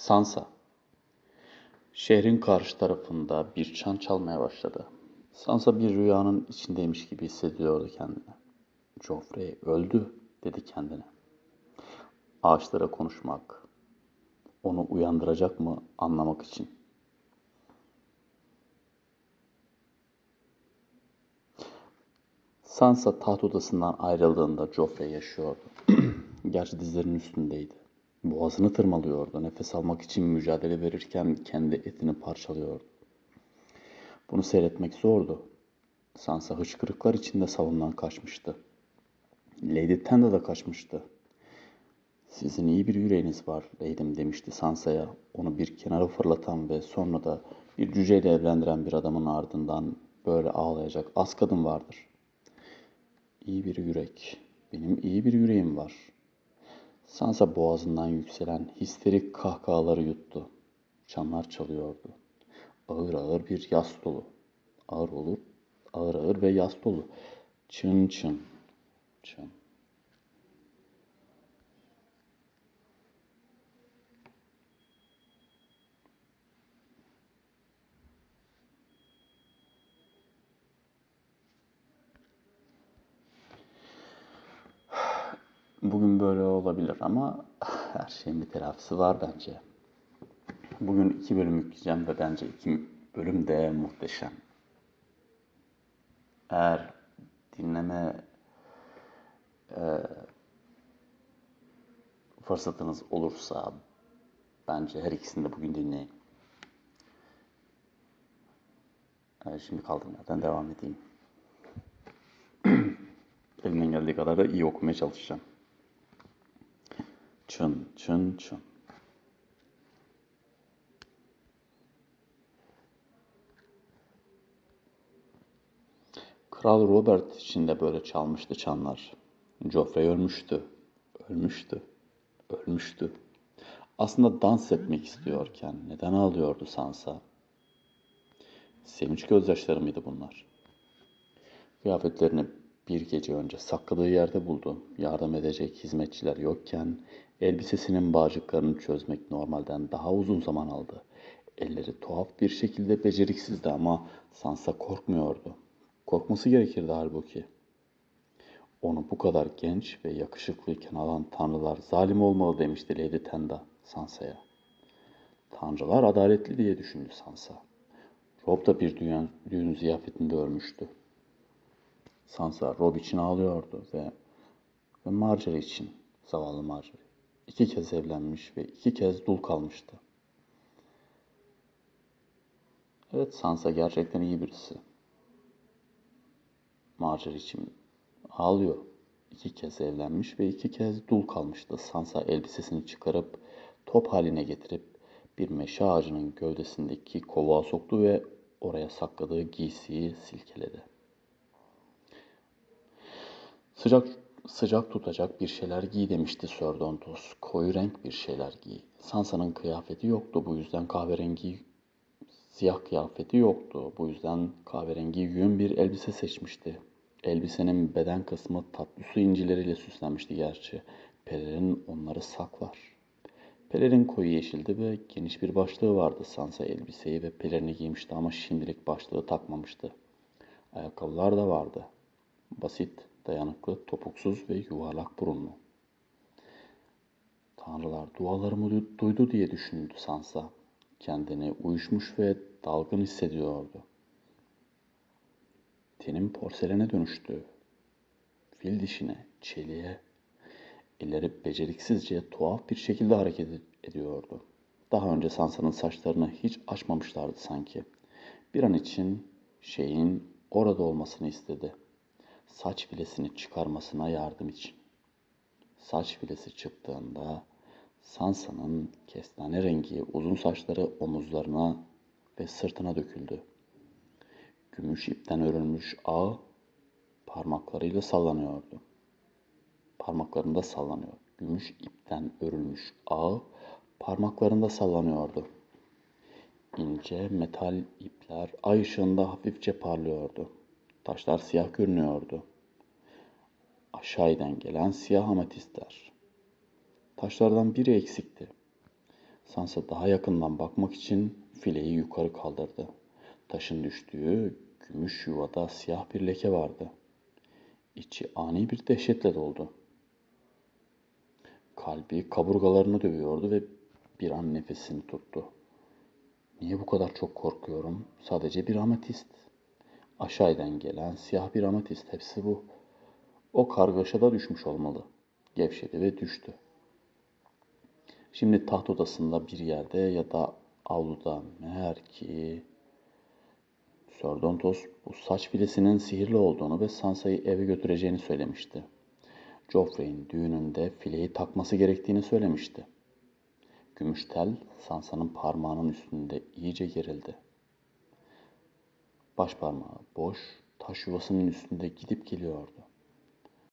Sansa. Şehrin karşı tarafında bir çan çalmaya başladı. Sansa bir rüyanın içindeymiş gibi hissediyordu kendini. Joffrey öldü dedi kendine. Ağaçlara konuşmak, onu uyandıracak mı anlamak için. Sansa taht odasından ayrıldığında Joffrey yaşıyordu. Gerçi dizlerinin üstündeydi. Boğazını tırmalıyordu. Nefes almak için mücadele verirken kendi etini parçalıyordu. Bunu seyretmek zordu. Sansa hıçkırıklar içinde salondan kaçmıştı. Lady Tenda da kaçmıştı. Sizin iyi bir yüreğiniz var Lady'm demişti Sansa'ya. Onu bir kenara fırlatan ve sonra da bir cüceyle evlendiren bir adamın ardından böyle ağlayacak az kadın vardır. İyi bir yürek. Benim iyi bir yüreğim var. Sansa boğazından yükselen histerik kahkahaları yuttu. Çanlar çalıyordu. Ağır ağır bir yas dolu. Ağır olur, ağır ağır ve yas dolu. Çın çın, çın. Bugün böyle olabilir ama her şeyin bir telafisi var bence. Bugün iki bölüm yükleyeceğim ve bence iki bölüm de muhteşem. Eğer dinleme e, fırsatınız olursa bence her ikisini de bugün dinleyin. E, şimdi kaldığım yerden devam edeyim. Elimden geldiği kadar da iyi okumaya çalışacağım. Çın çın çın. Kral Robert için de böyle çalmıştı çanlar. Joffrey ölmüştü. Ölmüştü. Ölmüştü. Aslında dans etmek istiyorken neden ağlıyordu Sansa? Sevinç gözyaşları mıydı bunlar? Kıyafetlerini bir gece önce sakladığı yerde buldu. Yardım edecek hizmetçiler yokken elbisesinin bağcıklarını çözmek normalden daha uzun zaman aldı. Elleri tuhaf bir şekilde beceriksizdi ama Sansa korkmuyordu. Korkması gerekirdi halbuki. Onu bu kadar genç ve yakışıklıyken alan tanrılar zalim olmalı demişti Lady Tenda Sansa'ya. Tanrılar adaletli diye düşündü Sansa. Rob da bir düğün, düğün ziyafetinde ölmüştü. Sansa Rob için ağlıyordu ve, ve Marjorie için, zavallı Marjorie. İki kez evlenmiş ve iki kez dul kalmıştı. Evet Sansa gerçekten iyi birisi. Marjorie için ağlıyor. İki kez evlenmiş ve iki kez dul kalmıştı. Sansa elbisesini çıkarıp top haline getirip bir meşe ağacının gövdesindeki kovağa soktu ve oraya sakladığı giysiyi silkeledi. Sıcak sıcak tutacak bir şeyler giy demişti Sir Dontos. Koyu renk bir şeyler giy. Sansa'nın kıyafeti yoktu. Bu yüzden kahverengi siyah kıyafeti yoktu. Bu yüzden kahverengi yün bir elbise seçmişti. Elbisenin beden kısmı tatlı su incileriyle süslenmişti gerçi. Pelerin onları saklar. Pelerin koyu yeşildi ve geniş bir başlığı vardı. Sansa elbiseyi ve pelerini giymişti ama şimdilik başlığı takmamıştı. Ayakkabılar da vardı. Basit, dayanıklı, topuksuz ve yuvarlak burunlu. Tanrılar dualarımı duydu diye düşündü Sansa. Kendini uyuşmuş ve dalgın hissediyordu. Tenim porselene dönüştü. Fil dişine, çeliğe. Elleri beceriksizce tuhaf bir şekilde hareket ediyordu. Daha önce Sansa'nın saçlarını hiç açmamışlardı sanki. Bir an için şeyin orada olmasını istedi saç filesini çıkarmasına yardım için. Saç filesi çıktığında Sansa'nın kestane rengi uzun saçları omuzlarına ve sırtına döküldü. Gümüş ipten örülmüş ağ parmaklarıyla sallanıyordu. Parmaklarında sallanıyor. Gümüş ipten örülmüş ağ parmaklarında sallanıyordu. İnce metal ipler ay ışığında hafifçe parlıyordu. Taşlar siyah görünüyordu. Aşağıdan gelen siyah ametistler. Taşlardan biri eksikti. Sansa daha yakından bakmak için fileyi yukarı kaldırdı. Taşın düştüğü gümüş yuvada siyah bir leke vardı. İçi ani bir dehşetle doldu. Kalbi kaburgalarını dövüyordu ve bir an nefesini tuttu. Niye bu kadar çok korkuyorum? Sadece bir ametist. Aşağıdan gelen siyah bir ametist. Hepsi bu. O kargaşada düşmüş olmalı. Gevşedi ve düştü. Şimdi taht odasında bir yerde ya da avluda meğer ki Sordontos bu saç filesinin sihirli olduğunu ve Sansa'yı eve götüreceğini söylemişti. Joffrey'in düğününde fileyi takması gerektiğini söylemişti. Gümüş tel Sansa'nın parmağının üstünde iyice gerildi. Baş parmağı boş, taş yuvasının üstünde gidip geliyordu.